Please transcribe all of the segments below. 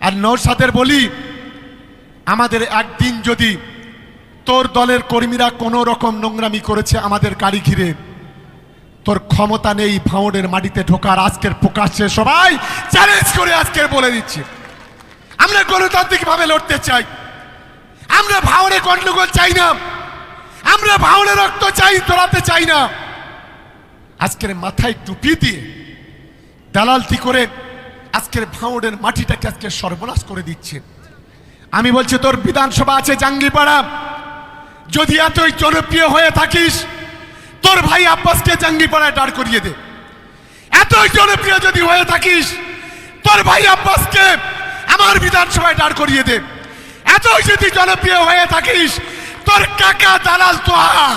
আর নৌসাদের বলি, আমাদের একদিন যদি তোর দলের কর্মীরা কোনো রকম নোংরামি করেছে আমাদের গাড়ি ঘিরে, তোর ক্ষমতা নেই ভাঁড়ের মাটিতে ঢোকার, আজকের প্রকাশ্যে সবাই চ্যালেঞ্জ করে আজকের বলে দিচ্ছি। আমরা গণতান্ত্রিকভাবে লড়তে চাই। আমরা ভাঁড়ে গন্ডগোল চাই না। আমরা ভাঁড়ে রক্ত চাই তোলাতে চাই না। আজকের মাথায় টুপি দিয়ে দালালতি করে আজকের ভাঁড়ের মাটিটাকে আজকে সর্বনাশ করে দিচ্ছে। আমি বলছি, তোর বিধানসভা আছে জাঙ্গিপাড়া। যদি এতই জনপ্রিয় হয়ে থাকিস, তোর ভাই আব্বাসকে জাঙ্গিপাড়ায় দাঁড় করিয়ে দে। এতই জনপ্রিয় যদি হয়ে থাকিস, তোর ভাই আব্বাসকে আমার বিধানসভায় দাঁড় করিয়ে দে। এতই যদি জনপ্রিয় হয়ে থাকিস, তোর কাকা দালাল তোহা।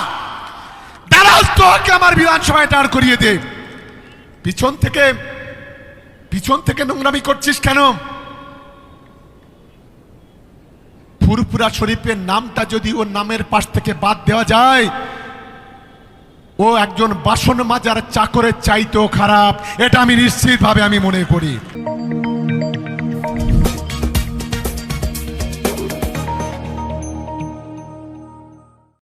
দালাল তোহাকে আমার বিধানসভায় দাঁড় করিয়ে দে। পিছন থেকে পিছন থেকে নোংরামি করছিস কেন? ফুরফুরা শরীফের নামটা যদি ওর নামের পাশ থেকে বাদ দেওয়া যায়, ও একজন বাসন মাজার চাকরের চাইতেও খারাপ। এটা আমি নিশ্চিতভাবে আমি মনে করি।